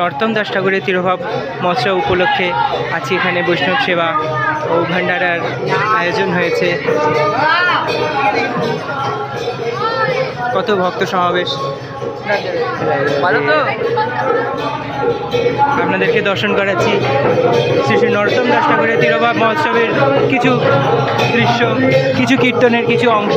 নর্তম দাস ঠাকুরের তিরোভাব মহোৎসব উপলক্ষে আজকে এখানে বৈষ্ণব সেবা ও ভান্ডারার আয়োজন হয়েছে। কত ভক্ত সমাবেশ? আপনাদেরকে দর্শন করাচ্ছি। শ্রী শ্রী নরোত্তম দাস ঠাকুরের তিরোভাব মহোৎসবের কিছু দৃশ্য, কিছু কীর্তনের কিছু অংশ।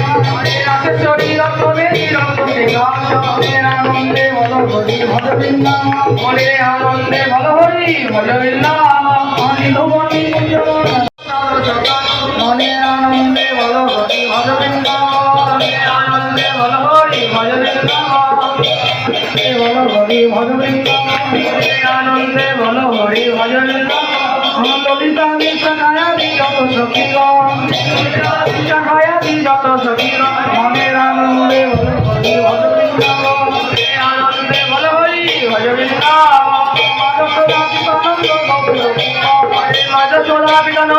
ভজবৃন্দ হরে আনন্দে বল হরি ভজবৃন্দ হরি ভুবনী মনে আনন্দে বল হরি ভজবৃন্দ মনে আনন্দে বল হরি ভজবৃন্দ বল হরি ভজবৃন্দ মনে আনন্দে বল হরি ভজবৃন্দ যত সখীর ললিতা আনন্দে মাধব